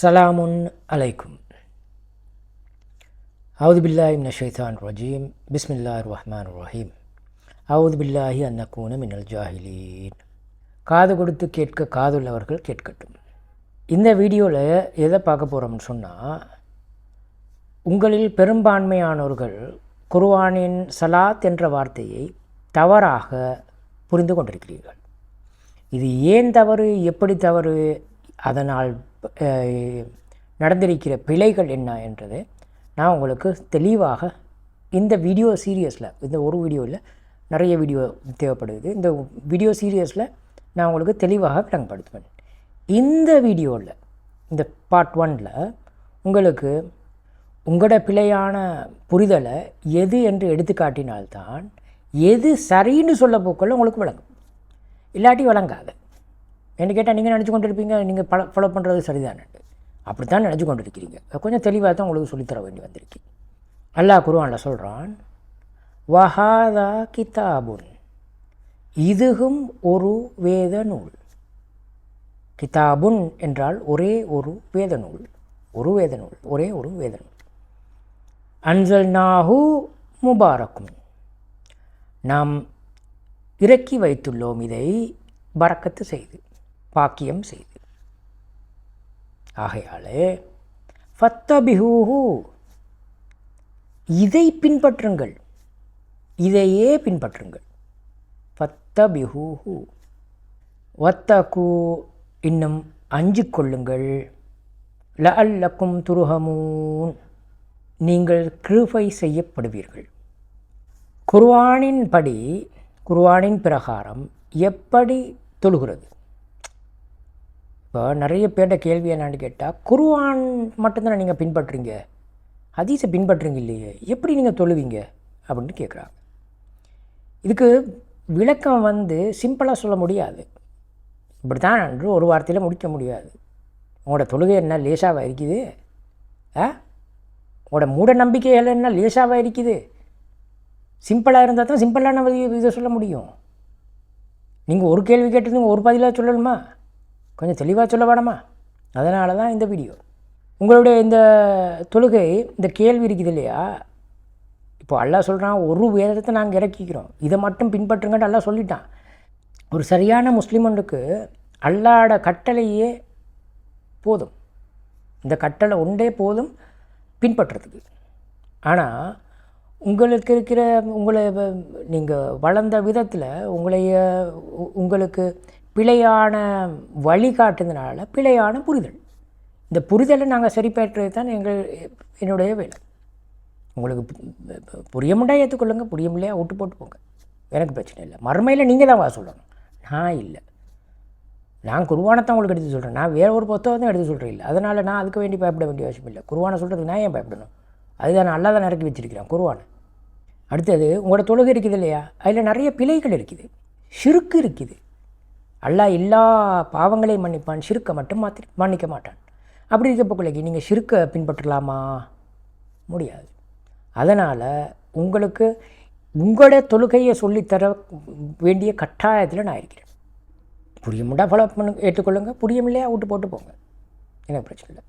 சலாமுன் அலைக்கும் அவுது பில்லாஹி மின ரஜீம் பிஸ்மில்லாஹ் ரஹ்மான் ரஹீம் அவுது பில்லாஹி அன்னக்கூன மினல் ஜாஹிலீன் காது கொடுத்து கேட்க காதுள்ளவர்கள் கேட்கட்டும். இந்த வீடியோவில் எதை பார்க்க போகிறோம்னு சொன்னால் உங்களில் பெரும்பான்மையானவர்கள் குர்வானின் சலாத் என்ற வார்த்தையை தவறாக புரிந்து கொண்டிருக்கிறீர்கள். இது ஏன் தவறு? எப்படி தவறு? அதனால் நடந்திருக்கிற பிழைகள் என்ன என்றது நான் உங்களுக்கு தெளிவாக இந்த வீடியோ சீரியஸில் இந்த ஒரு வீடியோவில் நிறைய வீடியோ தேவைப்படுது இந்த வீடியோ சீரியஸில் நான் உங்களுக்கு தெளிவாக விளங்கப்படுத்துவேன். இந்த வீடியோவில் இந்த பார்ட் ஒனில் உங்களுக்கு உங்களோட பிழையான புரிதலை எது என்று எடுத்துக்காட்டினால்தான் எது சரின்னு சொல்ல போக்கில் உங்களுக்கு விளங்கும். இல்லாட்டி விளங்காது. என்ன கேட்டால் நீங்கள் நினச்சி கொண்டு இருப்பீங்க நீங்கள் பல ஃபாலோ பண்ணுறது சரிதானே. அப்படி தான் நினச்சி கொண்டு இருக்கிறீங்க கொஞ்சம் தெளிவாக தான் உங்களுக்கு சொல்லித்தர வேண்டி வந்திருக்கு. அல்லாஹ் குருவானில் சொல்கிறான் வஹாதா கிதாபுன். இதுகும் ஒரு வேத நூல். கிதாபுன் என்றால் ஒரே ஒரு வேத நூல். ஒரு வேத நூல் ஒரே ஒரு வேத நூல். அன்சல்நாஹு முபாரக்கும். நாம் இறக்கி வைத்துள்ளோம் இதை பறக்கத்து செய்து. பாக்கியம் செய்து. ஆகையாலே ஃபத்தபிஹூஹு. இதை பின்பற்றுங்கள். இதையே பின்பற்றுங்கள். ஃபத்தபிஹூஹு. வத்தகு. இன்னும் அஞ்சு கொள்ளுங்கள். ல அல்லக்கும் துருகமூன் நீங்கள் கிருபை செய்யப்படுவீர்கள். குர்வானின் படி குர்வானின் பிரகாரம் எப்படி தொழுகிறது? இப்போ நிறைய பேர்ட்ட கேள்வி என்னான்னு கேட்டால் குருவான் மட்டும்தானே நீங்கள் பின்பற்றுறீங்க? ஹதீஸை பின்பற்றுறீங்க இல்லையே? எப்படி நீங்கள் தொழுவீங்க? அப்படின்னு கேட்குறாங்க இதுக்கு விளக்கம் வந்து சிம்பிளாக சொல்ல முடியாது. இப்படி தான் என்று ஒரு வார்த்தையில் முடிக்க முடியாது. உங்களோட தொழுகை என்ன லேசாக இருக்குது? ஆ? உங்களோட மூட நம்பிக்கைகள் என்ன லேசாக இருக்குது? சிம்பிளாக இருந்தால் தான் சிம்பிளான இதை சொல்ல முடியும். நீங்கள் ஒரு கேள்வி கேட்டதுங்க ஒரு பதிலாக சொல்லணுமா? கொஞ்சம் தெளிவாக சொல்ல வேணாமா? அதனால தான் இந்த வீடியோ உங்களுடைய இந்த தொழுகை இந்த கேள்வி இருக்குது இல்லையா? இப்போ அல்லாஹ் சொல்கிறான் ஒரு வேதத்தை நாங்கள் இறக்கிக்கிறோம். இதை மட்டும் பின்பற்றுங்கன்னு அல்லா சொல்லிட்டான். ஒரு சரியான முஸ்லீமனுக்கு அல்லாட கட்டளையே போதும். இந்த கட்டளை ஒன்றே போதும் பின்பற்றுறதுக்கு. ஆனால் உங்களுக்கு இருக்கிற உங்களை நீங்கள் வளர்ந்த விதத்தில் உங்களைய உ- உங்களுக்கு பிழையான வழிகாட்டுனதுனால பிழையான புரிதல். இந்த புரிதலை நாங்கள் சரிபேற்றுறது தான் எங்கள் என்னுடைய வேலை. உங்களுக்கு புரிய முடியா ஏற்றுக்கொள்ளுங்க புரிய முடியா விட்டு போட்டு போங்க. எனக்கு பிரச்சனை இல்லை. மறுமையில் நீங்கள் தான் வா சொல்லணும். நான் இல்லை. நான் குருவானத்தை உங்களுக்கு எடுத்து சொல்கிறேன் நான் வேறு ஒரு புத்தகம் தான் எடுத்து சொல்கிறேன் இல்லை. அதனால் நான் அதுக்கு வேண்டி பயப்பட வேண்டிய அவசியம் இல்லை. குருவானை சொல்கிறதுக்கு நான் ஏன் பயப்படணும்? அதுதான் நான் தான் இறக்கி வச்சிருக்கிறேன் குருவானை. அடுத்தது உங்களோட தொழுகை இருக்குது இல்லையா? அதில் நிறைய பிழைகள் இருக்குது. சிறுக்கு இருக்குது. அல்லாஹ் எல்லா பாவங்களையும் மன்னிப்பான் சிறுக்கை மட்டும் மாற்றி மன்னிக்க மாட்டான். அப்படி இருக்க நீங்கள் சிறுக்கை பின்பற்றலாமா? முடியாது. அதனால் உங்களுக்கு உங்களோட தொழுகையை சொல்லித்தர வேண்டிய கட்டாயத்தில் நான் இருக்கிறேன். புரியமுண்டா ஃபாலோ பண்ணு ஏற்றுக்கொள்ளுங்க. புரியமில்லையா விட்டு போட்டு போங்க. எனக்கு பிரச்சனை இல்லை.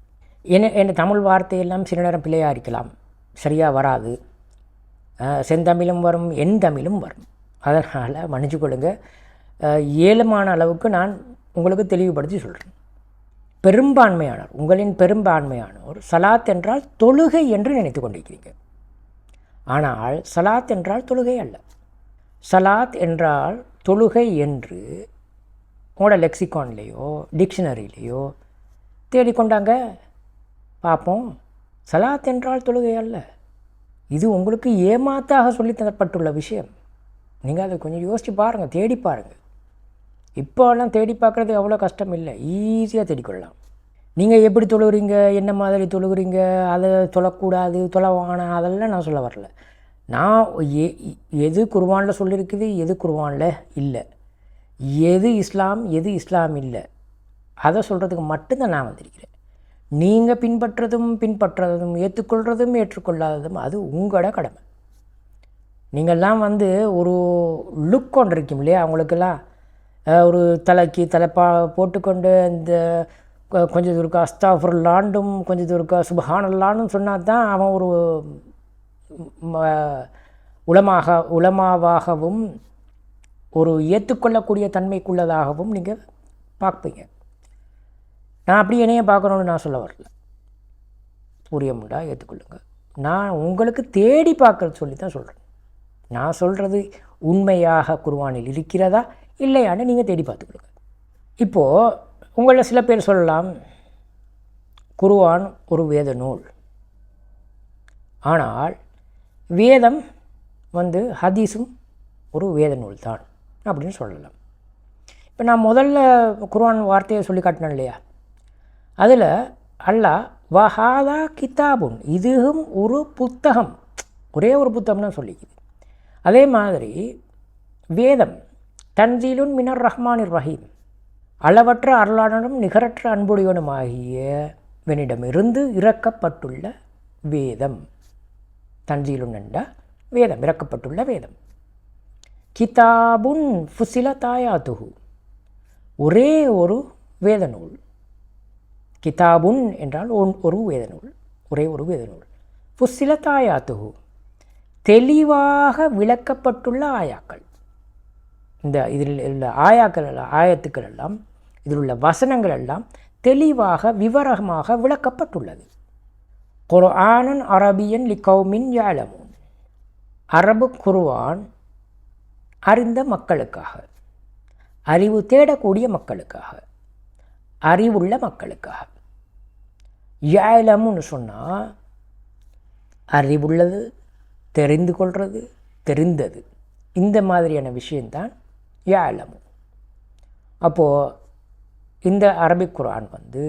என்ன என் தமிழ் வார்த்தையெல்லாம் சில நேரம் பிள்ளையாக இருக்கலாம். சரியாக வராது. செந்தமிழும் வரும் என் தமிழும் வரும். அதனால் மன்னிச்சு கொள்ளுங்கள் இயலுமான அளவுக்கு நான் உங்களுக்கு தெளிவுபடுத்தி சொல்கிறேன் பெரும்பான்மையானோர் உங்களின் பெரும்பான்மையானோர் சலாத் என்றால் தொழுகை என்று நினைத்து கொண்டிருக்கிறீங்க. ஆனால் சலாத் என்றால் தொழுகை அல்ல. சலாத் என்றால் தொழுகை என்று உங்களோட லெக்சிகான்லேயோ டிக்ஷனரியிலேயோ தேடிக்கொண்டாங்க. பார்ப்போம். சலாத் என்றால் தொழுகை அல்ல. இது உங்களுக்கு ஏமாத்தாக சொல்லித் தரப்பட்டுள்ள விஷயம். நீங்கள் அதை கொஞ்சம் யோசித்து பாருங்கள் தேடி பாருங்கள் இப்போலாம் தேடி பார்க்குறது அவ்வளோ கஷ்டம் இல்லை ஈஸியாக தேடிக்கொள்ளலாம். நீங்கள் எப்படி தொழுகிறீங்க? என்ன மாதிரி தொழுகிறீங்க? அதை தொழக்கூடாது தொலைவான அதெல்லாம் நான் சொல்ல வரல. நான் எ எது குர்வானில் சொல்லியிருக்குது எது குர்வானில் இல்லை. எது இஸ்லாம் எது இஸ்லாம் இல்லை. அதை சொல்கிறதுக்கு மட்டும்தான் நான் வந்திருக்கிறேன். நீங்கள் பின்பற்றதும் பின்பற்றுறதும் ஏற்றுக்கொள்கிறதும் ஏற்றுக்கொள்ளாததும் அது உங்களோட கடமை. நீங்கள்லாம் வந்து ஒரு லுக் கொண்டு இருக்கும் இல்லையா? அவங்களுக்கெல்லாம் ஒரு தலைக்கு தலைப்பா போட்டுக்கொண்டு இந்த கொ- கொஞ்சம் தூரக்கா அஸ்தாஃபுல்லாண்டும் கொஞ்சம் தூரக்கா சுபஹானல்லான்னு சொன்னால் தான் அவன் ஒரு உளமாக உளமாவாகவும் ஒரு ஏற்றுக்கொள்ளக்கூடிய தன்மைக்குள்ளதாகவும் நீங்கள் பார்ப்பீங்க. நான் அப்படி என்னைய பார்க்கணுன்னு நான் சொல்ல வரல. புரியமுண்டா? ஏற்றுக்கொள்ளுங்க நான் உங்களுக்கு தேடி பார்க்கறது சொல்லி தான் சொல்கிறேன் நான் சொல்கிறது உண்மையாக குருவானில் இருக்கிறதா? இல்லையான்னு நீங்கள் தேடி பார்த்துக்கொள்ளுங்க இப்போது உங்களில் சில பேர் சொல்லலாம் குருவான் ஒரு வேத நூல். ஆனால் வேதம் வந்து ஹதீஸும் ஒரு வேத நூல் தான் அப்படின்னு சொல்லலாம். இப்போ நான் முதல்ல குர்ஆன் வார்த்தையை சொல்லி காட்டினேன் இல்லையா? அதில் அல்லாஹ் வஹாதா கிதாபுன் இதுவும் ஒரு புத்தகம். ஒரே ஒரு புத்தகம்னு தான் சொல்லிக்குது. அதே மாதிரி வேதம் தன்சீலுன் மினர் ரஹ்மானிர் ரஹீம். அளவற்ற அருளாளனும் நிகரற்ற அன்புடையவனுமாகியவனிடமிருந்து இறக்கப்பட்டுள்ள வேதம். தன்சீலுன் என்றால் வேதம் இறக்கப்பட்டுள்ள வேதம். கிதாபுன் ஃபுசில தாயாத்துஹு. ஒரே ஒரு வேத நூல் கிதாபுன் என்றால் ஒன்- ஒரு வேதநூல். ஒரே ஒரு வேதநூல். ஃபுசில தாயாத்துஹு. தெளிவாக விளக்கப்பட்டுள்ள ஆயாக்கள். இந்த இதில் உள்ள ஆயாக்கள் ஆயத்துக்கள் எல்லாம் இதில் உள்ள வசனங்கள் எல்லாம் தெளிவாக விவரமாக விளக்கப்பட்டுள்ளது. குர்ஆனன் அரபியன் லிகௌமின் யாலமூன் அரபு குர்ஆன் அறிந்த மக்களுக்காக அறிவு தேடக்கூடிய மக்களுக்காக அறிவுள்ள மக்களுக்காக. யாலமுன்னு சொன்னால் அறிவுள்ளது தெரிந்து கொள்வது தெரிந்தது. இந்த மாதிரியான விஷயந்தான் யாலமு அப்போது இந்த அரபிக் குரான் வந்து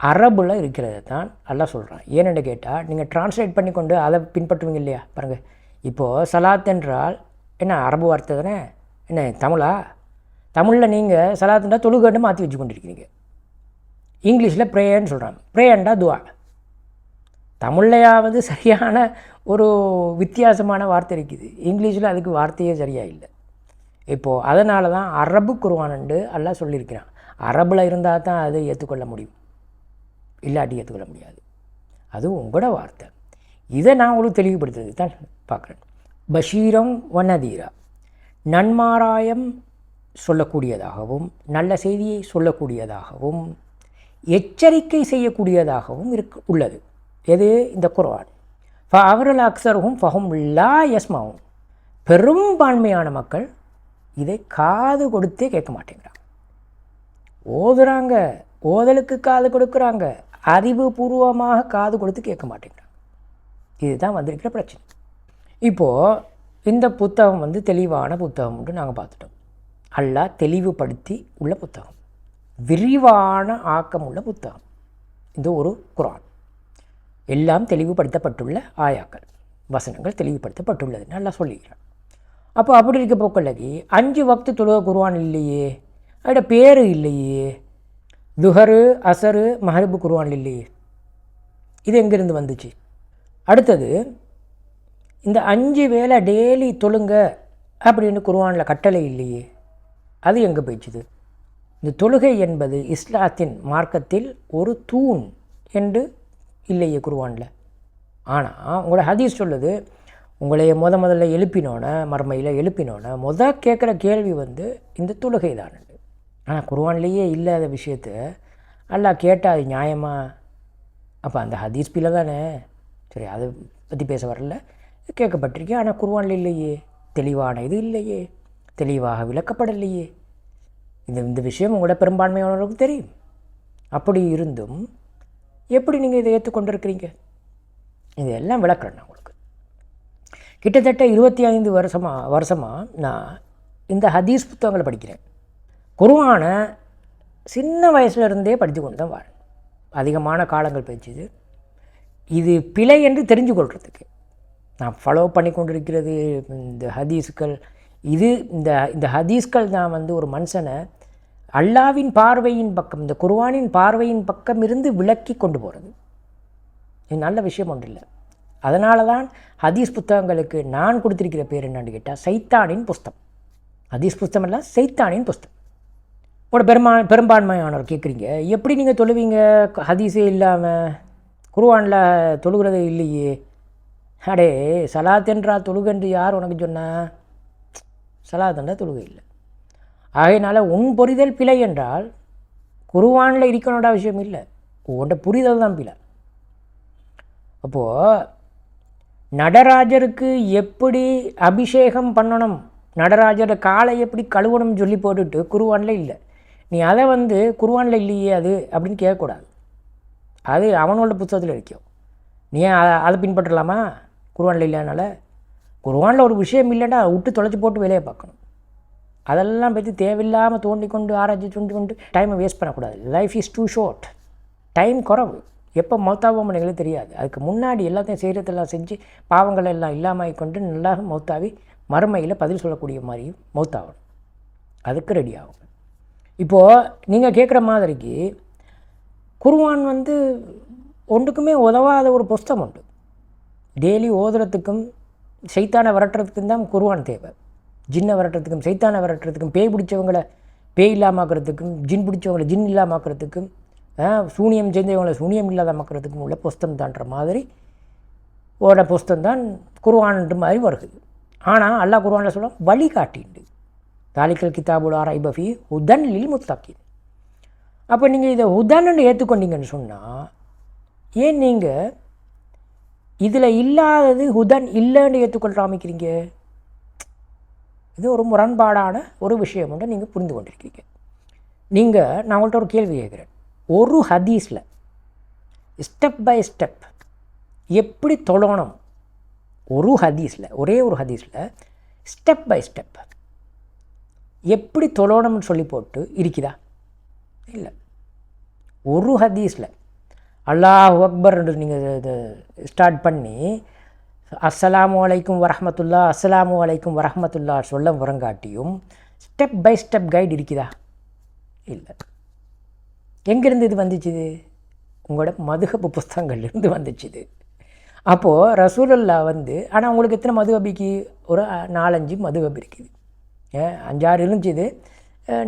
அரபில் இருக்கிறது தான் நல்லா சொல்கிறான் ஏன்னு கேட்டால் நீங்கள் டிரான்ஸ்லேட் பண்ணி கொண்டு அதை பின்பற்றுவீங்க இல்லையா? பாருங்கள் இப்போது சலாத் என்றால் என்ன அரபு வார்த்தை தானே? என்ன தமிழா? தமிழில் நீங்கள் சலாத்துண்டா தொழுகன்னு மாற்றி வச்சு கொண்டிருக்கிறீங்க இங்கிலீஷில் ப்ரேயர்னு சொல்கிறாங்க ப்ரேயண்டா துவா தமிழ்லையாவது சரியான ஒரு வித்தியாசமான வார்த்தை இருக்குது. இங்கிலீஷில் அதுக்கு வார்த்தையே சரியாக இல்லை. இப்போது அதனால தான் அரபு குருவானண்டு எல்லாம் சொல்லியிருக்கிறான். அரபில் இருந்தால் தான் அதை ஏற்றுக்கொள்ள முடியும். இல்லாட்டி ஏற்றுக்கொள்ள முடியாது. அது உங்களோட வார்த்தை. இதை நான் உங்களுக்கு தெளிவுபடுத்துறது தான் பார்க்குறேன். பஷீரம் வனதீரா நன்மாராயம் சொல்லக்கூடியதாகவும் நல்ல செய்தியை சொல்லக்கூடியதாகவும் எச்சரிக்கை செய்யக்கூடியதாகவும் இருக்கு உள்ளது. எது? இந்த குர்ஆன். அவரல் அக்சருகும் ஃபஹும் லா யஸ்மாவும் பெரும்பான்மையான மக்கள் இதை காது கொடுத்தே கேட்க மாட்டேங்கிறாங்க. ஓதுறாங்க ஓதலுக்கு காது கொடுக்குறாங்க அறிவுபூர்வமாக காது கொடுத்து கேட்க மாட்டேங்கிறாங்க. இதுதான் வந்திருக்கிற பிரச்சனை. இப்போது இந்த புத்தகம் வந்து தெளிவான புத்தகம்னு நாங்கள் பார்த்துட்டோம். அல்லா தெளிவுபடுத்தி உள்ள புத்தகம். விரிவான ஆக்கம் உள்ள புத்தகம். இந்த ஒரு குரான். எல்லாம் தெளிவுபடுத்தப்பட்டுள்ள ஆயாக்கள். வசனங்கள் தெளிவுபடுத்தப்பட்டுள்ளதுன்னு நல்லா சொல்லிக்கிறேன் அப்போ அப்படி இருக்க போக்கல்லகி அஞ்சு வக்து தொழுக குருவான் இல்லையே அதோட பேர் இல்லையே. துஹரு அசரு மஹரிபு குருவான் இல்லையே. இது எங்கேருந்து வந்துச்சு? அடுத்தது இந்த அஞ்சு வேளை டெய்லி தொழுங்க அப்படின்னு குருவானில் கட்டளை இல்லையே அது எங்கே போயிடுச்சுது இந்த தொழுகை என்பது இஸ்லாத்தின் மார்க்கத்தில் ஒரு தூண் என்று இல்லையே குருவானில் ஆனால் உங்களோட ஹதீஸ் சொல்லுது உங்களைய முத முதல்ல எழுப்பினோன மறுமையில் எழுப்பினோன்னே முத கேட்குற கேள்வி வந்து இந்த தொழுகை தான் ஆனால் குர்ஆன்லேயே இல்லாத விஷயத்த அல்லா கேட்டால் அது நியாயமாக அப்போ அந்த ஹதீஸ் பிள்ளை தானே சரி அதை பற்றி பேச வரல. கேட்கப்பட்டிருக்கேன் ஆனால் குர்ஆனில் இல்லையே. தெளிவான இது இல்லையே. தெளிவாக விளக்கப்படலையே. இந்த இந்த விஷயம் உங்களோட பெரும்பான்மையானவர்களுக்கு தெரியும். அப்படி இருந்தும் எப்படி நீங்கள் இதை ஏற்றுக்கொண்டிருக்கிறீங்க இதெல்லாம் விளக்குறேன் நான் கிட்டத்தட்ட இருபத்தி ஐந்து வருஷமாக வருஷமாக நான் இந்த ஹதீஸ் புத்தகங்களை படிக்கிறேன். குருவானை சின்ன வயசுலேருந்தே படித்து கொண்டு தான் வரேன் அதிகமான காலங்கள் போயிடுச்சு இது. பிழை என்று தெரிஞ்சு கொள்கிறதுக்கு நான் ஃபாலோ பண்ணி கொண்டிருக்கிறது இந்த ஹதீஸ்கள். இது இந்த இந்த ஹதீஸ்கள் தான் வந்து ஒரு மனுஷனை அல்லாவின் பார்வையின் பக்கம் இந்த குர்வானின் பார்வையின் பக்கம் இருந்து விலக்கி கொண்டு போகிறது இது நல்ல விஷயம் ஒன்று இல்லை. அதனால தான் ஹதீஸ் புத்தகங்களுக்கு நான் கொடுத்துருக்கிற பேர் என்னன்னு கேட்டால் சைத்தானின் புஸ்தம் ஹதீஸ் புஸ்தகம் எல்லாம் சைத்தானின் புஸ்தம் உங்களோட பெருமா பெரும்பான்மையானவர் கேட்குறீங்க எப்படி நீங்கள் தொழுவீங்க? ஹதீஸே இல்லாமல் குருவானில் தொழுகிறது இல்லையே. அடே சலாத்தென்றா தொழுகன்று யார் உனக்கு சொன்னா? சலாத்தென்றா தொழுகை இல்லை. ஆகையினால உன் புரிதல் பிழை என்றால் குருவானில் இருக்கணுன்ற விஷயம் இல்லை. உன்ட புரிதல் தான் பிழை. அப்போது நடராஜருக்கு எப்படி அபிஷேகம் பண்ணணும்? நடராஜர் காலை எப்படி கழுவணும்னு சொல்லி போட்டுட்டு குருவானில் இல்லை. நீ அதை வந்து குருவானில் இல்லையே அது அப்படின்னு கேட்கக்கூடாது. அது அவனோட புத்தகத்தில் இருக்கும் நீ ஏன் அதை அதை பின்பற்றலாமா? குருவானில் இல்லைனால குருவானில் ஒரு விஷயம் இல்லைன்னா விட்டு தொலைச்சி போட்டு வேலையை பார்க்கணும். அதெல்லாம் பற்றி தேவையில்லாமல் தோண்டி கொண்டு ஆராய்ச்சி தோண்டி கொண்டு டைமை வேஸ்ட் பண்ணக்கூடாது. Life is too short time குறவு. எப்போ மௌத்தாவோம் தெரியாது. அதுக்கு முன்னாடி எல்லாத்தையும் செய்கிறதெல்லாம் செஞ்சு பாவங்கள் எல்லாம் இல்லாமல் கொண்டு நல்லா மௌத்தாவி மறுமையில் பதில் சொல்லக்கூடிய மாதிரியும் மௌத்தாகணும். அதுக்கு ரெடி ஆகும் இப்போது நீங்கள் கேட்குற மாதிரிக்கு குருவான் வந்து ஒன்றுக்குமே உதவாத ஒரு புஸ்தம் உண்டு. டெய்லி ஓதுறதுக்கும் சைத்தானை விரட்டுறதுக்கும் தான் குருவான் தேவை. ஜின்னை விரட்டுறதுக்கும் சைத்தானை விரட்டுறதுக்கும் பேய் பிடிச்சவங்களை பேய் இல்லாமாக்கிறதுக்கும் ஜின் பிடிச்சவங்களை ஜின் இல்லாமாக்கிறதுக்கும் சூனியம் செஞ்சவங்களை சூனியம் இல்லாத மக்களுக்கு உள்ள புஸ்தம்தான்ற மாதிரி ஓட புஸ்தகம் தான் குருவான்ன்ற மாதிரி வருது. ஆனால் அல்லாஹ் குருவானில் சொல்ல வழிகாட்டிண்டு தாலிக்கல் கிதாபுல் ஆராய் பஃபி உதன் லில் முத்தாக்கின் அப்போ நீங்கள் இதை உதன்னு ஏற்றுக்கொண்டீங்கன்னு சொன்னால் ஏன் நீங்கள் இதில் இல்லாதது ஹுதன் இல்லைன்னு ஏற்றுக்கொள்ள ஆரம்பிக்கிறீங்க? இது ஒரு முரண்பாடான ஒரு விஷயம் ஒன்று நீங்கள் புரிந்து கொண்டிருக்கீங்க நீங்கள் நான் உங்கள்கிட்ட ஒரு கேள்வி கேட்குறேன். ஒரு ஹதீஸில் ஸ்டெப் பை ஸ்டெப் எப்படி தொழணும்? ஒரு ஹதீஸில் ஒரே ஒரு ஹதீஸில் ஸ்டெப் பை ஸ்டெப் எப்படி தொழணும்னு சொல்லி போட்டு இருக்குதா இல்லை. ஒரு ஹதீஸில் அல்லாஹ் அக்பர் நீங்கள் இது ஸ்டார்ட் பண்ணி அஸ்ஸலாமு அலைக்கும் வரஹமத்துல்லா அஸ்லாமு அலைக்கும் வரஹமத்துல்லா சொல்ல வரங்காட்டியும் ஸ்டெப் பை ஸ்டெப் கைடு இருக்குதா இல்லை. எங்கேருந்து இது வந்துச்சு உங்களோட மதுகப்பு புஸ்தகங்கள்லேருந்து வந்துச்சுது. அப்போது ரசூலல்லா வந்து ஆனால் உங்களுக்கு எத்தனை மதுகபிக்கு ஒரு நாலஞ்சு மதுகபி இருக்குது. அஞ்சாறு இருந்துச்சுது.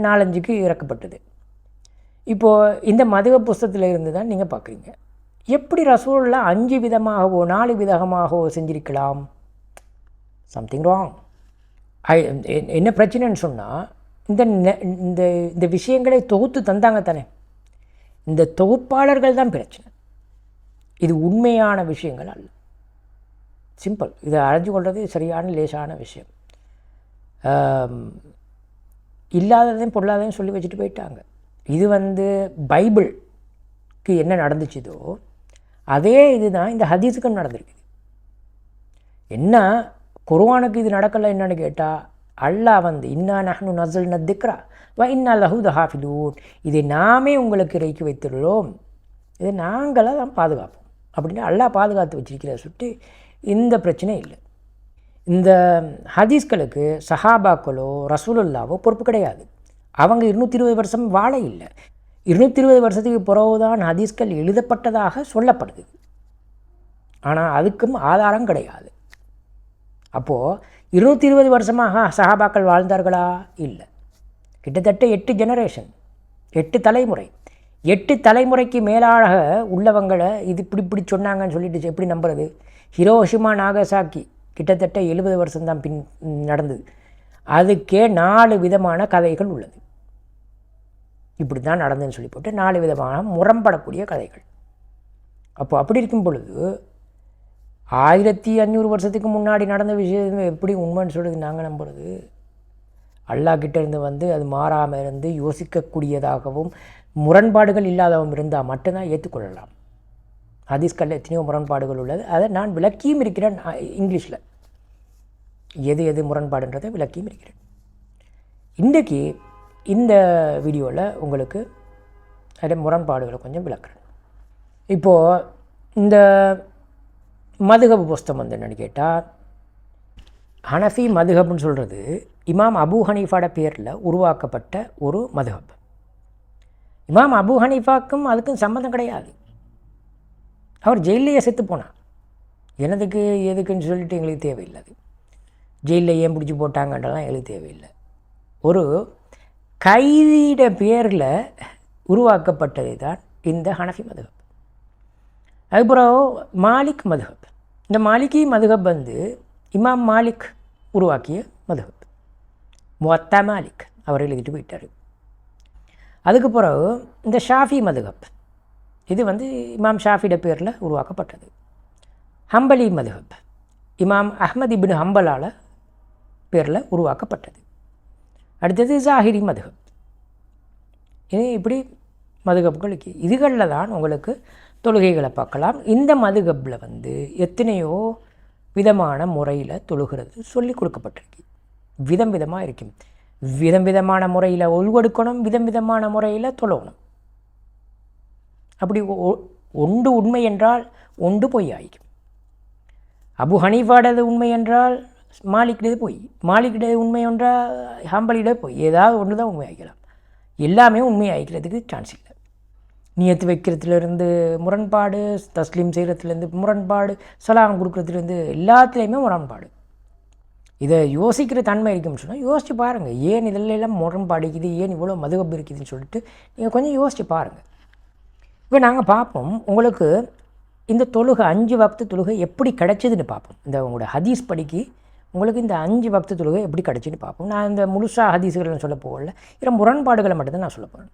நாலஞ்சுக்கு இறக்கப்பட்டது. இப்போது இந்த மதுக புஸ்தகத்தில் இருந்து தான் நீங்கள் பார்க்குறீங்க எப்படி ரசூலில் அஞ்சு விதமாகவோ நாலு விதமாகவோ செஞ்சிருக்கலாம்? சம்திங் ராங் ஐ என்ன பிரச்சனைன்னு சொன்னால் இந்த இந்த இந்த விஷயங்களை தொகுத்து தந்தாங்க தானே. இந்த தொகுப்பாளர்கள் தான் பிரச்சனை. இது உண்மையான விஷயங்கள் அல்ல. சிம்பிள் இதை அரைஞ்சு கொள்வது சரியான லேசான விஷயம். இல்லாததையும் பொருளாதையும் சொல்லி வச்சுட்டு போயிட்டாங்க. இது வந்து பைபிளுக்கு என்ன நடந்துச்சுதோ அதே இதுதான் இந்த ஹதீஸுக்கும் நடந்திருக்குது என்ன குருவானுக்கு இது நடக்கலை என்னன்னு கேட்டால் அல்லாஹ் வந்து இன்னா நஹ்னு நசல் நத்திக்ரா வ இன்னா லஹூத் ஹாஃபிலூன் இதை நாமே உங்களுக்கு இறக்கி வைத்துள்ளோம். இதை நாங்களாக தான் பாதுகாப்போம். அப்படின்னு அல்லா பாதுகாத்து வச்சிருக்கிற சுட்டு இந்த பிரச்சனை இல்லை. இந்த ஹதீஸ்களுக்கு சஹாபாக்களோ ரசூலுல்லாவோ பொறுப்பு கிடையாது. அவங்க இருநூற்றி இருபது வருஷம் வாழ இல்லை. இருநூற்றி இருபது வருஷத்துக்கு பிறகுதான் ஹதீஸ்கள் எழுதப்பட்டதாக சொல்லப்படுது. ஆனால் அதுக்கும் ஆதாரம் கிடையாது. அப்போது இருநூற்றி இருபது வருஷமாக சஹாபாக்கள் வாழ்ந்தார்களா? இல்லை. கிட்டத்தட்ட எட்டு ஜெனரேஷன் எட்டு தலைமுறை. எட்டு தலைமுறைக்கு மேலாக உள்ளவங்களை இது இப்படி இப்படி சொன்னாங்கன்னு சொல்லிட்டு எப்படி நம்புறது? ஹிரோஷிமா நாகசாக்கி கிட்டத்தட்ட எழுபது வருஷம்தான் பின் நடந்தது. அதுக்கே நாலு விதமான கதைகள் உள்ளது. இப்படி தான் நடந்ததுன்னு சொல்லி போட்டு நாலு விதமான முரம்படக்கூடிய கதைகள். அப்போ அப்படி இருக்கும் பொழுது ஆயிரத்தி அஞ்சூறு வருஷத்துக்கு முன்னாடி நடந்த விஷயம் எப்படி உண்மைன்னு சொல்லுது நாங்கள் நம்புறது? அல்லா இருந்து வந்து அது மாறாமல் இருந்து யோசிக்கக்கூடியதாகவும் முரண்பாடுகள் இல்லாதவும் இருந்தால் மட்டும்தான் ஏற்றுக்கொள்ளலாம். ஹதீஸ்களில் எத்தனையோ முரண்பாடுகள் உள்ளது. அதை நான் விளக்கியும் இருக்கிறேன் இங்கிலீஷில். எது எது முரண்பாடுன்றதை விளக்கியும் இருக்கிறேன். இன்றைக்கு இந்த வீடியோவில் உங்களுக்கு அதில் முரண்பாடுகளை கொஞ்சம் விளக்குறேன். இப்போது இந்த மதுகபு புஸ்தகம் வந்து என்னென்னு கேட்டால் ஹனஃபி மதுகபுன்னு சொல்கிறது இமாம் அபு ஹனீஃபாட பேரில் உருவாக்கப்பட்ட ஒரு மதுகப் இமாம் அபு ஹனீஃபாக்கும் அதுக்கும் சம்மந்தம் கிடையாது. அவர் ஜெயிலேயே செத்து போனார். எனதுக்கு எதுக்குன்னு சொல்லிட்டு எங்களுக்கு தேவையில்லை அது. ஜெயிலில் ஏன் பிடிச்சி போட்டாங்கன்றலாம் எங்களுக்கு தேவையில்லை. ஒரு கைதியிட பேரில் உருவாக்கப்பட்டது தான் இந்த ஹனஃபி மதுகப் அதுக்கப்புறம் மாலிக் மதுகப் இந்த மாலிகி மதுகப் வந்து இமாம் மாலிக் உருவாக்கிய மதுகப் மொத்தா மாலிக் அவர் எழுதிட்டு போயிட்டார் அதுக்கு பிறகு இந்த ஷாஃபி மதுகப் இது வந்து இமாம் ஷாஃபிட பேரில் உருவாக்கப்பட்டது. ஹம்பலி மதுகப் இமாம் அஹ்மத் இபின் ஹம்பலால் பேரில் உருவாக்கப்பட்டது. அடுத்தது ஜாஹிரி மதுகப் இது இப்படி மதுகப்புகளுக்கு இதுகளில் தான் உங்களுக்கு தொழுகைகளை பார்க்கலாம். இந்த மதுகப்பில் வந்து எத்தனையோ விதமான முறையில் தொழுகிறது சொல்லி கொடுக்கப்பட்டிருக்கு. விதம் விதமாக இருக்கும். விதம் விதமான முறையில் ஒழுவெடுக்கணும் விதம் விதமான முறையில் தொழணும். அப்படி ஒ- ஒன்று உண்மை என்றால் ஒன்று பொய் ஆகிக்கும். அபு ஹனீஃபாடது உண்மை என்றால் மாலிக்கிடது பொய். மாலிக்கிடது உண்மை என்றால் ஹம்பலிட பொய். ஏதாவது ஒன்று தான் உண்மை ஆகிக்கலாம். எல்லாமே உண்மை ஆகிக்கிறதுக்கு சான்ஸ் இல்லை. நியத்து வைக்கிறதுலேருந்து முரண்பாடு தஸ்லீம் செய்கிறதுலேருந்து முரண்பாடு சலாம் கொடுக்குறதுலேருந்து எல்லாத்துலேயுமே முரண்பாடு. இதை யோசிக்கிற தன்மை இருக்குன்னு சொன்னால் யோசித்து பாருங்கள் ஏன் இதில் எல்லாம் முரண்பாடு ஏன் இவ்வளோ மதுகப்பு இருக்குதுன்னு சொல்லிட்டு நீங்கள் கொஞ்சம் யோசித்து பாருங்கள் இப்போ நாங்கள் பார்ப்போம் உங்களுக்கு இந்த தொழுகை அஞ்சு வக்து தொழுகை எப்படி கிடச்சிதுன்னு பார்ப்போம். இந்த உங்களோட ஹதீஸ் படிக்கு உங்களுக்கு இந்த அஞ்சு பக்து தொழுகை எப்படி கிடச்சின்னு பார்ப்போம். நான் இந்த முழுசா ஹதீஸுகளை சொல்ல போகல. இதில் முரண்பாடுகளை மட்டும்தான் நான் சொல்ல போகிறேன்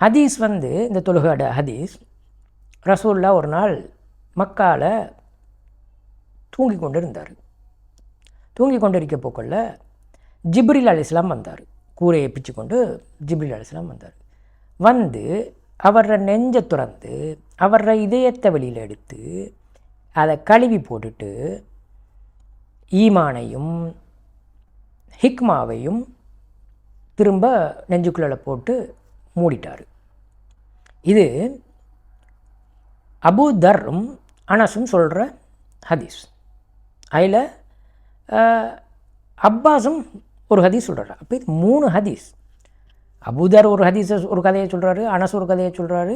ஹதீஸ் வந்து இந்த தொழுகையோட ஹதீஸ் ரசூல்லா ஒரு நாள் மக்கால தூங்கி கொண்டு இருந்தார் தூங்கி கொண்டிருக்க இருக்க ஜிப்ரில் அலிஸ்லாம் வந்தார். கூரையை பிச்சு கொண்டு ஜிப்ரில் அலிஸ்லாம் வந்தார். வந்து அவர நெஞ்சை துறந்து அவர இதயத்தை வெளியில் எடுத்து அதை கழுவி போட்டுட்டு ஈமானையும் ஹிக்மாவையும் திரும்ப நெஞ்சுக்குள்ள போட்டு மூடிட்டார். இது அபு தர்ரும் அனசும் சொல்கிற ஹதீஸ். அதில் அப்பாஸும் ஒரு ஹதீஸ் சொல்கிறாரு அப்போ இது மூணு ஹதீஸ். அபூதர் ஒரு ஹதீஸை ஒரு கதையை சொல்கிறாரு அனஸ் ஒரு கதையை சொல்கிறாரு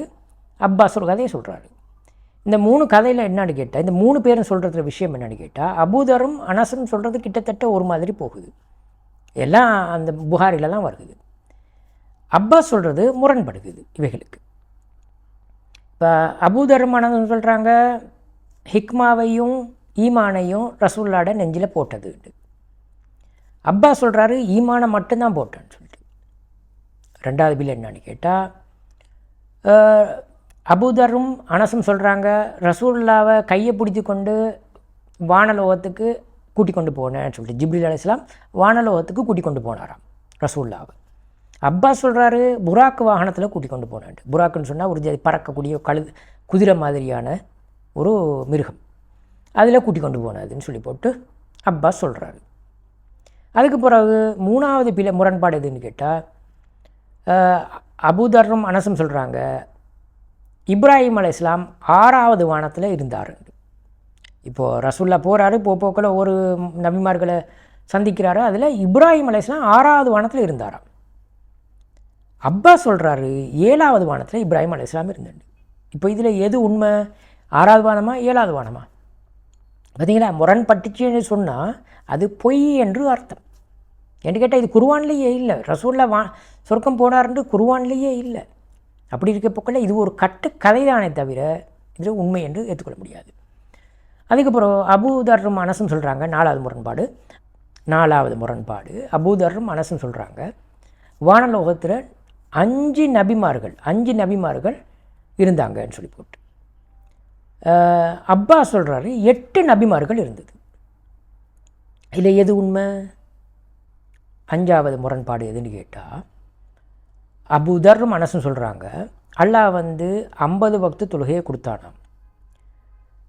அப்பாஸ் ஒரு கதையை சொல்கிறாரு இந்த மூணு கதையில் என்னன்னு கேட்டால் இந்த மூணு பேரும் சொல்கிறதுல விஷயம் என்னன்னு கேட்டால் அபுதரும் அனசும் சொல்கிறது கிட்டத்தட்ட ஒரு மாதிரி போகுது. எல்லாம் அந்த புகாரிலலாம் வருது. அப்பாஸ் சொல்கிறது முரண்படுகுது இவைகளுக்கு. இப்போ அபுதரும் அனசும் சொல்கிறாங்க ஹிக்மாவையும் ஈமானையும் ரசூல்லாட நெஞ்சில் போட்டது அப்பா சொல்கிறாரு ஈமானை மட்டும்தான் போட்டேன்னு சொல்லிட்டு. ரெண்டாவது பில் என்னன்னு கேட்டால் அபுதரும் அனசும் சொல்கிறாங்க ரசூல்லாவை கையை பிடிச்சி கொண்டு வானலோகத்துக்கு கூட்டி கொண்டு போனேன்னு சொல்லிட்டு. ஜிப்ரில் அலிஸ்லாம் வானலோகத்துக்கு கூட்டி கொண்டு போனாராம் ரசூல்லாவை அப்பா சொல்கிறாரு புராக்கு வாகனத்தில் கூட்டி கொண்டு போனேன்ட்டு. புராக்குன்னு சொன்னால் ஒரு பறக்கக்கூடிய கழு குதிரை மாதிரியான ஒரு மிருகம். அதில் கூட்டி கொண்டு போனதுன்னு சொல்லி போட்டு அப்பாஸ் சொல்கிறாரு அதுக்கு பிறகு மூணாவது பில முரண்பாடு எதுன்னு கேட்டால் அபூதரும் அனசும் சொல்கிறாங்க இப்ராஹிம் அலை இஸ்லாம் ஆறாவது வானத்தில் இருந்தார். இப்போது ரசுல்லா போகிறாரு போ போக்கில் ஒரு நபிமார்களை சந்திக்கிறாரு அதில் இப்ராஹிம் அலை இஸ்லாம் ஆறாவது வானத்தில் இருந்தாராம். அப்பா சொல்கிறாரு ஏழாவது வானத்தில் இப்ராஹிம் அலை இஸ்லாம் இருந்தாரு இப்போ இதில் எது உண்மை? ஆறாவது வானமா ஏழாவது வானமா? பார்த்தீங்களா முரண்பட்டுச்சுன்னு சொன்னால் அது பொய் என்று அர்த்தம். என்று கேட்டால் இது குருவான்லேயே இல்லை. ரசூலில் வா சொர்க்கம் போனார்ன்று குருவான்லேயே இல்லை. அப்படி இருக்க போக்கில் இது ஒரு கட்டு கதை தானே தவிர இது உண்மை என்று ஏற்றுக்கொள்ள முடியாது. அதுக்கப்புறம் அபூதர்ரும் அனசும் சொல்கிறாங்க நாலாவது முரண்பாடு. நாலாவது முரண்பாடு அபூதர்ரும் அனசும் சொல்கிறாங்க வானலோகத்தில் அஞ்சு நபிமார்கள் அஞ்சு நபிமார்கள் இருந்தாங்கன்னு சொல்லி போட்டு. அப்பா சொல்கிறாரு எட்டு நபிமார்கள் இருந்தது. இதில் எது உண்மை? அஞ்சாவது முரண்பாடு எதுன்னு கேட்டால் அபுதர் மனசும் சொல்கிறாங்க அல்லாஹ் வந்து ஐம்பது பக்து தொழுகையை கொடுத்தானாம்.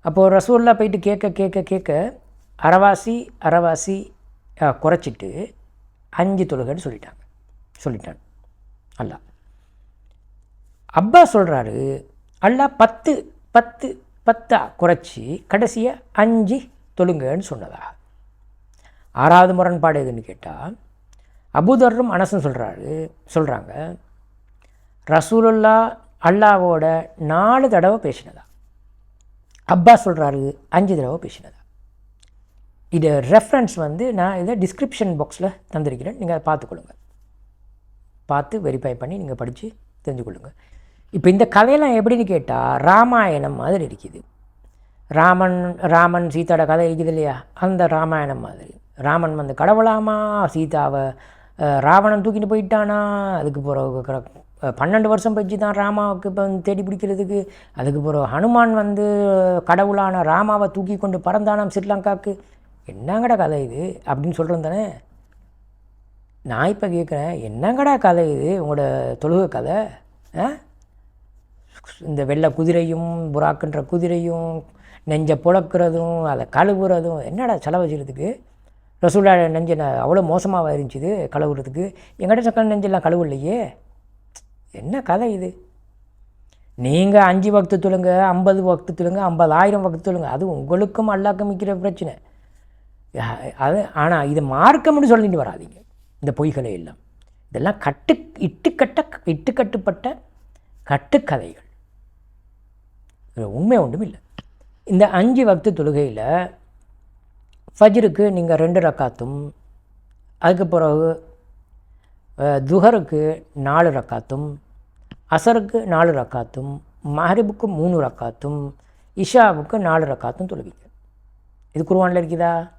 அப்போது ரசூல்லா போயிட்டு கேட்க கேட்க கேட்க அறவாசி அறவாசி குறைச்சிட்டு அஞ்சு தொழுகைன்னு சொல்லிட்டாங்க. சொல்லிட்டான் அல்லாஹ். அப்பா சொல்கிறாரு அல்லாஹ் பத்து பத்து பத்தா குறைச்சி கடைசியாக அஞ்சு தொழுங்கன்னு சொன்னதா? ஆறாவது முரண்பாடு எதுன்னு கேட்டால் அபுதர்ரும் அனசும் சொல்கிறாரு சொல்கிறாங்க ரசூலுல்லா அல்லாவோட நாலு தடவை பேசினதா? அப்பா சொல்கிறாரு அஞ்சு தடவை பேசினதா? இது ரெஃபரன்ஸ் வந்து நான் இதை டிஸ்கிரிப்ஷன் பாக்ஸில் தந்திருக்கிறேன். நீங்கள் அதை பார்த்துக்கொள்ளுங்க. பார்த்து வெரிஃபை பண்ணி நீங்கள் படித்து தெரிஞ்சு கொள்ளுங்கள் இப்போ இந்த கதையெல்லாம் எப்படின்னு கேட்டால் ராமாயணம் மாதிரி இருக்குது. ராமன் ராமன் சீதாவோட கதை இருக்குது இல்லையா? அந்த ராமாயணம் மாதிரி. ராமன் வந்து கடவுளாமா? சீதாவை ராவணன் தூக்கிட்டு போயிட்டானா? அதுக்கு பிறகு பன்னெண்டு வருஷம் போயிடுச்சு தான் ராமாவுக்கு இப்போ தேடி பிடிக்கிறதுக்கு. அதுக்கு பிறகு ஹனுமான் வந்து கடவுளான ராமாவை தூக்கி கொண்டு பறந்தானாம் ஸ்ரீலங்காவுக்கு. என்னங்கடா கதை இது? அப்படின்னு சொல்கிறேன் தானே? நான் இப்போ கேட்குறேன் என்னங்கடா கதை இது? உங்களோட தொழுகை கதை? ஆ இந்த வெள்ளை குதிரையும் புறாக்குன்ற குதிரையும் நெஞ்சை புழக்கிறதும் அதை கழுவுறதும் என்னடா செலவு செய்கிறதுக்கு ரசூலா நெஞ்சு அவ்வளோ மோசமாக இருந்துச்சு கழுவுறதுக்கு? எங்கிட்ட சக்கர நெஞ்செல்லாம் கழுவலையே. என்ன கதை இது? நீங்கள் அஞ்சு பக்து தொழுங்க ஐம்பது பக்து தொழுங்க ஐம்பதாயிரம் பக்து தொழுங்க அது உங்களுக்கும் அல்லாக்கும் மிக்கிற பிரச்சனை. அது ஆனால் இது மார்க்கம்னு சொல்லிட்டு வராதீங்க. இந்த பொய்களை எல்லாம். இதெல்லாம் கட்டு இட்டுக்கட்ட இட்டுக்கட்டுப்பட்ட கட்டுக்கதைகள். உண்மை ஒன்றும் இல்லை. இந்த அஞ்சு வக்து தொழுகையில் ஃபஜ்ருக்கு நீங்கள் ரெண்டு ரக்காத்தும் அதுக்கு பிறகு துஹருக்கு நாலு ரக்காத்தும் அசருக்கு நாலு ரக்காத்தும் மஹரிபுக்கு மூணு ரக்காத்தும் இஷாவுக்கு நாலு ரக்காத்தும் தொழுவீங்க. இது குருவானில் இருக்குதா?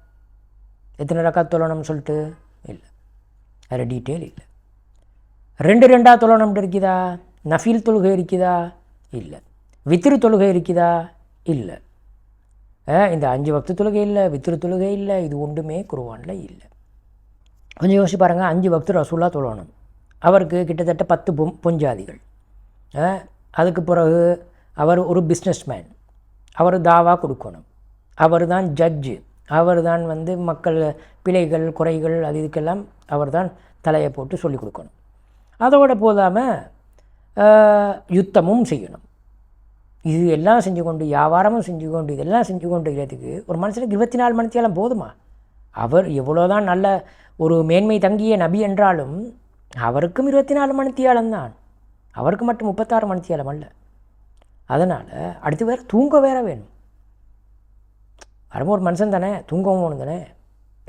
எத்தனை ரக்காத் தொழணும்னு சொல்லிட்டு? இல்லை. வேறு டீட்டெயில் இல்லை. ரெண்டு ரெண்டாக தொழணும்னு இருக்குதா? நஃபீல் தொழுகை இருக்குதா? இல்லை. வித்திரு தொழுகை இருக்குதா இல்லை. இந்த அஞ்சு வக்து தொழுகை இல்லை வித்திரு தொழுகை இல்லை இது ஒன்றுமே குருவானில் இல்லை. கொஞ்சம் யோசிச்சு பாருங்கள் அஞ்சு பக்து ரசூல்லா தொழணும். அவருக்கு கிட்டத்தட்ட பத்து பொம் பொஞ்சாதிகள். அதுக்கு பிறகு அவர் ஒரு பிஸ்னஸ்மேன் அவர் தாவா கொடுக்கணும். அவர் தான் ஜட்ஜு அவர் தான் வந்து மக்கள் பிழைகள் குறைகள் அது இதுக்கெல்லாம் அவர் தான் தலையை போட்டு சொல்லிக் கொடுக்கணும். அதோட போதாமல் யுத்தமும் செய்யணும். இது எல்லாம் செஞ்சு கொண்டு வியாபாரமும் செஞ்சு கொண்டு இதெல்லாம் செஞ்சு கொண்டு இருக்கிறதுக்கு ஒரு மனுஷனுக்கு இருபத்தி நாலு மணித்தியாலம் போதுமா? அவர் எவ்வளோதான் நல்ல ஒரு மேன்மை தங்கிய நபி என்றாலும் அவருக்கும் இருபத்தி நாலு மணித்தியாலம் தான். அவருக்கு மட்டும் முப்பத்தாறு மணித்தியாலம் அல்ல. அதனால் அடுத்து வேறு தூங்க வேற வேணும். வரும்போது ஒரு மனுஷன் தானே தூங்கவும் வேணும் தானே.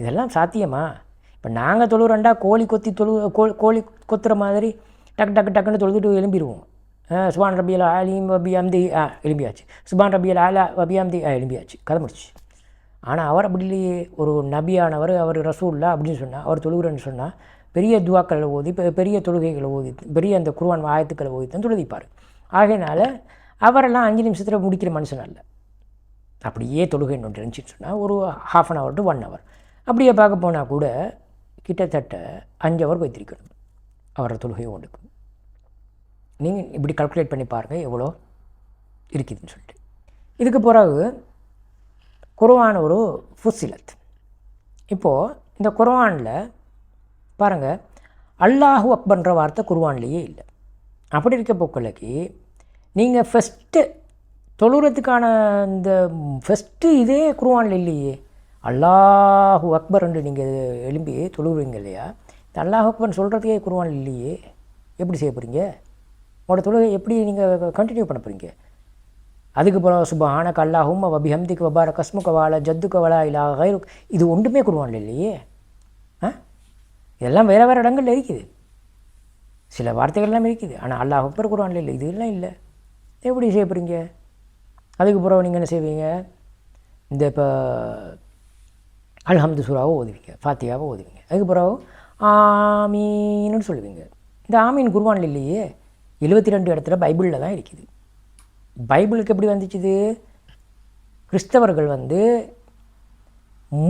இதெல்லாம் சாத்தியமா? இப்போ நாங்கள் தொழுறண்டா கோழி கொத்தி தொழு கோழி கோழி கொத்துற மாதிரி டக்கு டக்கு டக்குன்னு தொழுதுட்டு எழும்பிடுவோம் சுபான் ரபியல் ஆலிம் வபி அம்தி ஆ எழும்பியாச்சு. சுபான் ரபியல் ஆலா வபி அம்தி ஆ எழும்பியாச்சு. கதை முடிச்சு ஆனால் அவர் அப்படி இல்லையே. ஒரு நபியானவர் அவர் ரசூல்லா அப்படின்னு சொன்னால் அவர் தொழுகிறேன்னு சொன்னால் பெரிய துவாக்களை ஓதி பெ- பெரிய தொழுகைகளை ஓதி பெரிய அந்த குருவான் ஆயத்துக்களை ஓதி தான் தொழுதிப்பார். ஆகையினால அவரெல்லாம் அஞ்சு நிமிஷத்தில் முடிக்கிற மனுஷன் அல்ல. அப்படியே தொழுகைன்னு ஒன்று இருந்துச்சுன்னு சொன்னால் ஒரு half an hour to one hour அப்படியே பார்க்க போனால் கூட கிட்டத்தட்ட அஞ்சு ஹவர் வைத்திருக்கணும் அவரோட தொழுகையை ஒன்றுக்கு நீங்கள் இப்படி கல்குலேட் பண்ணி பாருங்கள் எவ்வளோ இருக்குதுன்னு சொல்லிட்டு. இதுக்கு பிறகு குர்ஆன் ஒரு ஃபுசிலத் இப்போது இந்த குரவானில் பாருங்கள் அல்லாஹு அக்பர்ன்ற வார்த்தை குருவான்லேயே இல்லை. அப்படி இருக்க போக்களுக்கு நீங்கள் ஃபஸ்ட்டு தொழுறதுக்கான இந்த ஃபஸ்ட்டு இதே குருவானில் இல்லையே. அல்லாஹு அக்பர்ன்னு நீங்கள் எழும்பி தொழுகிறீங்க இல்லையா? இந்த அல்லாஹ் அக்பர்னு சொல்கிறதுக்கே குருவான் இல்லையே. எப்படி செய்ய போகிறீங்க உங்களோட தொழுகை எப்படி நீங்கள் கண்டினியூ பண்ண போகிறீங்க அதுக்கு பிறகு சுபஹானக் அல்லாஹும் வபிஹம்திக் வபார கஸ்முக வாழ ஜத்துக்க வலா இல்லா கைரு இது ஒன்றுமே குருவான்ல இல்லையே. ஆ? இதெல்லாம் வேறு வேறு இடங்கள்ல இருக்குது. சில வார்த்தைகள்லாம் இருக்குது. ஆனால் அல்லாஹ் அக்பர் குருவான்ல இல்லை. இதெல்லாம் இல்லை. எப்படி செய்ய போகிறீங்க அதுக்கு பிறகு நீங்கள் என்ன செய்வீங்க? இந்த இப்போ அல்ஹம்து சூறாவை ஓதுவீங்க ஃபாத்தியாவை ஓதுவீங்க. அதுக்கு பிறகு ஆமீன்னு சொல்லுவீங்க. இந்த ஆமீன் குருவான்ல இல்லையே. எழுபத்தி ரெண்டு இடத்துல பைபிளில் தான் இருக்குது. பைபிளுக்கு எப்படி வந்துச்சுது? கிறிஸ்தவர்கள் வந்து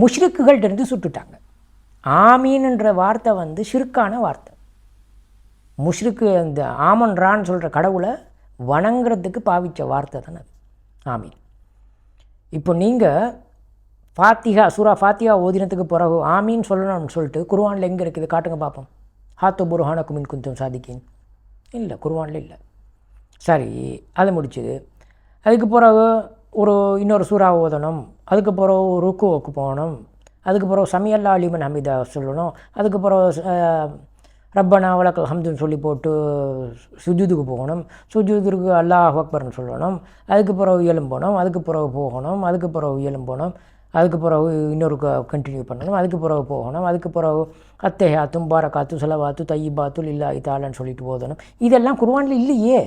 முஷ்ரிக்குகள்ட்ட இருந்து சுட்டுட்டாங்க. ஆமீன்ன்ற வார்த்தை வந்து ஷிருக்கான வார்த்தை. முஷ்ருக்கு அந்த ஆமன்றான்னு சொல்கிற கடவுளை வணங்குறதுக்கு பாவித்த வார்த்தை தானே அது. ஆமீன். இப்போ நீங்கள் ஃபாத்திகா சூரா ஃபாத்திகா ஓதினத்துக்கு பிறகு ஆமீன் சொல்லணும்னு சொல்லிட்டு குருவானில் எங்கே இருக்குது? காட்டுங்க பார்ப்போம் ஹாத்தோ புருஹான குமின் குந்தம் சாதிக்கின். இல்லை குருவானில் இல்லை. சரி அது முடிச்சுது. அதுக்கு பிறகு ஒரு இன்னொரு சூறா ஓதணும். அதுக்கு பிறகு ருக்குவுக்கு போகணும். அதுக்கு பிறகு சமையல்லா அலிமன் ஹமிதா சொல்லணும். அதுக்கு பிறகு ரப்பனா வழக்கல் ஹம்துன்னு சொல்லி போட்டு சுஜூதுக்கு போகணும். சுஜூதுக்கு அல்லாஹ் அக்பர்னு சொல்லணும். அதுக்கு பிறகு எலும்பணும் அதுக்கு பிறகு போகணும். அதுக்கு பிறகு எலும்பணும் அதுக்கு பிறகு இன்னொரு கண்டினியூ பண்ணணும். அதுக்கு பிறகு போகணும். அதுக்கு பிறகு அத்தேஹாத்தும் பாரக்காத்து செலவாத்து தையிபாத்து இல்லா இதாலன்னு சொல்லிட்டு போதணும். இதெல்லாம் குர்வானில் இல்லையே.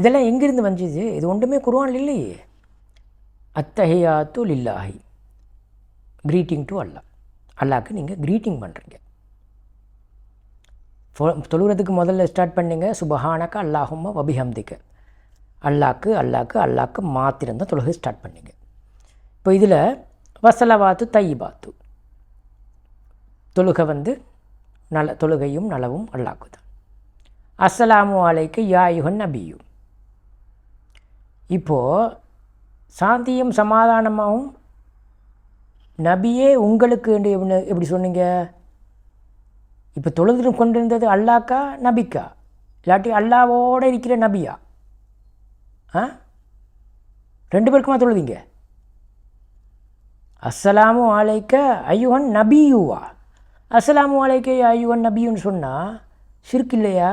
இதெல்லாம் எங்கேருந்து வந்துச்சு இது ஒன்றுமே குர்வானில் இல்லையே. அத்தஹியாத்து லில்லாஹி. க்ரீட்டிங் டு அல்லாஹ் அல்லாஹ்க்கு நீங்கள் க்ரீட்டிங் பண்ணுறீங்க தொழுகிறதுக்கு முதல்ல ஸ்டார்ட் பண்ணிங்க. சுபஹானக்க அல்லாஹும்மா வபிஹம்திக்க. அல்லாக்கு அல்லாக்கு அல்லாக்கு மாத்திரம்தான் தொழுகை ஸ்டார்ட் பண்ணிங்க. இப்போ இதில் வசலவாத்து தையிபாத்து. தொழுகை வந்து நல தொழுகையும் நலவும் அல்லாக்குதான் அஸ்ஸலாமு அலைக்கு யாயுகன் நபியும் நபியு. இப்போது சாந்தியும் சமாதானமாகவும் நபியே உங்களுக்கு என்று எப்படி- எப்படி சொன்னீங்க? இப்போ தொழுது கொண்டிருந்தது அல்லாக்கா நபிக்கா? இல்லாட்டி அல்லாவோடு இருக்கிற நபியா? ஆ? ரெண்டு பேருக்குமா தொழுதிங்க? அஸ்ஸலாமு அலைக்க ஐயுவன் நபியுவா. அஸ்ஸலாமு அலைக்க ஐயுவன் நபியுன்னு சொன்னால் சிறுக்கு இல்லையா?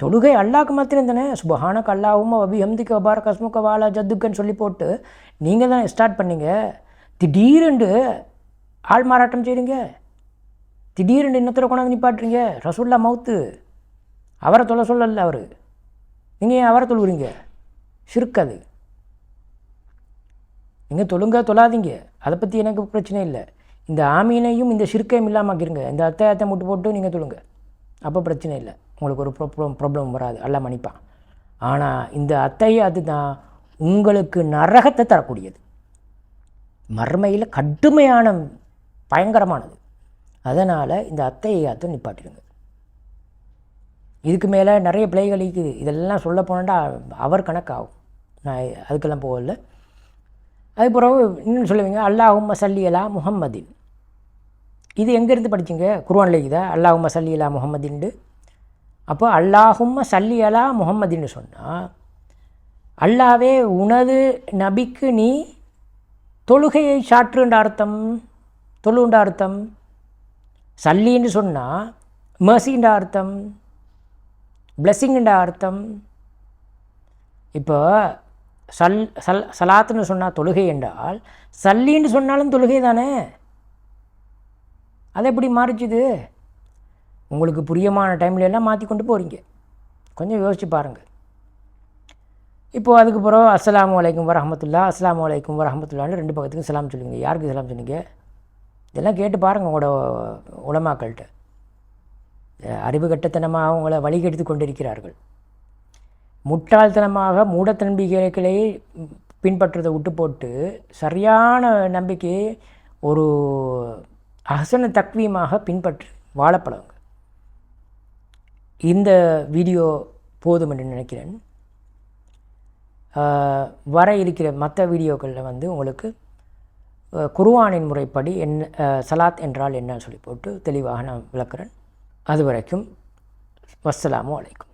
தொழுகை அல்லாக்கு மாத்திரம் தானே. சுபஹானக்கு அல்லாவும் அபி ஹம்திக்கு அபார கஸ்முக்க வாலா ஜத்துக்கன்னு சொல்லி போட்டு நீங்கள் தான் ஸ்டார்ட் பண்ணீங்க. திடீரென்று ஆள் மாறாட்டம் செய்கிறீங்க திடீரென்று இன்னத்தில் கொண்டாந்து நிப்பாட்டுறீங்க. ரசுல்லா மவுத்து. அவரை தொலை சொல்லல அவர். நீங்கள் ஏன் அவரை தொழுகிறீங்க சிறுக்கது நீங்கள் தொழுங்க தொழாதீங்க. அதை பற்றி எனக்கு பிரச்சனை இல்லை. இந்த ஆமீனையும் இந்த சிறுக்கையும் இல்லாமல் ஆக்கிருங்க. இந்த அத்தையத்தை முட்டு போட்டு நீங்கள் தொழுங்க. அப்போ பிரச்சனை இல்லை. உங்களுக்கு ஒரு ப்ராப்ளம் ப்ராப்ளம் வராது. எல்லாம் மன்னிப்பான் ஆனால் இந்த அத்தையை அதுதான் உங்களுக்கு நரகத்தை தரக்கூடியது. மறுமையில் கடுமையான பயங்கரமானது. அதனால் இந்த அத்தையை அத்தையாத்தை நிப்பாட்டிடுங்க. இதுக்கு மேலே நிறைய பிழைகள் இருக்குது இதெல்லாம் சொல்ல போனேன்டா அவர் கணக்காகும். நான் அதுக்கெல்லாம் போகல. அது பிறகு இன்னும் சொல்லுவீங்க அல்லாஹும் சல்லியலா முஹம்மதின். இது எங்கேருந்து படிச்சிங்க? குர்ஆன்ல இருக்குதா அல்லாஹும் சல்லியலா முஹம்மதின்டு. அப்போ அல்லாஹும் சல்லியலா முஹம்மதின்னு சொன்னால் அல்லாவே உனது நபிக்கு நீ தொழுகையை சாற்றுன்ற அர்த்தம் தொழுன்ற அர்த்தம். சல்லின்னு சொன்னால் mercyன்ற அர்த்தம் பிளெஸ்ஸிங்ன்ற அர்த்தம். இப்போ சல் சல் சலாத்துன்னு சொன்னால் தொழுகை என்றால் சல்லின்னு சொன்னாலும் தொழுகை தானே? அது எப்படி மாறிச்சுது? உங்களுக்கு புரியமான டைம்ல எல்லாம் மாற்றி கொண்டு போகிறீங்க கொஞ்சம் யோசிச்சு பாருங்கள் இப்போது அதுக்கு பிறகு அஸ்லாம் வலைக்கும் வரஹமத்துல்லா அஸ்லாம் வலைக்கும் வரஹமத்துல்லான்னு ரெண்டு பக்கத்துக்கும் சலாம் சொல்லுவீங்க. யாருக்கு சலாம் சொன்னீங்க? இதெல்லாம் கேட்டு பாருங்கள் உங்களோட உலமாக்கள்கிட்ட. அறிவு கட்டத்தனமாக உங்களை வழிகெடுத்து கொண்டிருக்கிறார்கள். முட்டாள்தனமாக மூட நம்பிக்கைகளை பின்பற்றுறதை விட்டு போட்டு சரியான நம்பிக்கையை ஒரு அஹசன தக்வீமாக பின்பற்று வாழப்பழங்க இந்த வீடியோ போதும் என்று நினைக்கிறேன். வர இருக்கிற மற்ற வீடியோக்களில் வந்து உங்களுக்கு குருவானின் முறைப்படி என்ன சலாத் என்றால் என்னன்னு சொல்லி போட்டு தெளிவாக நான் விளக்குறேன். அது வரைக்கும் வசலாமும் அலைக்கும்.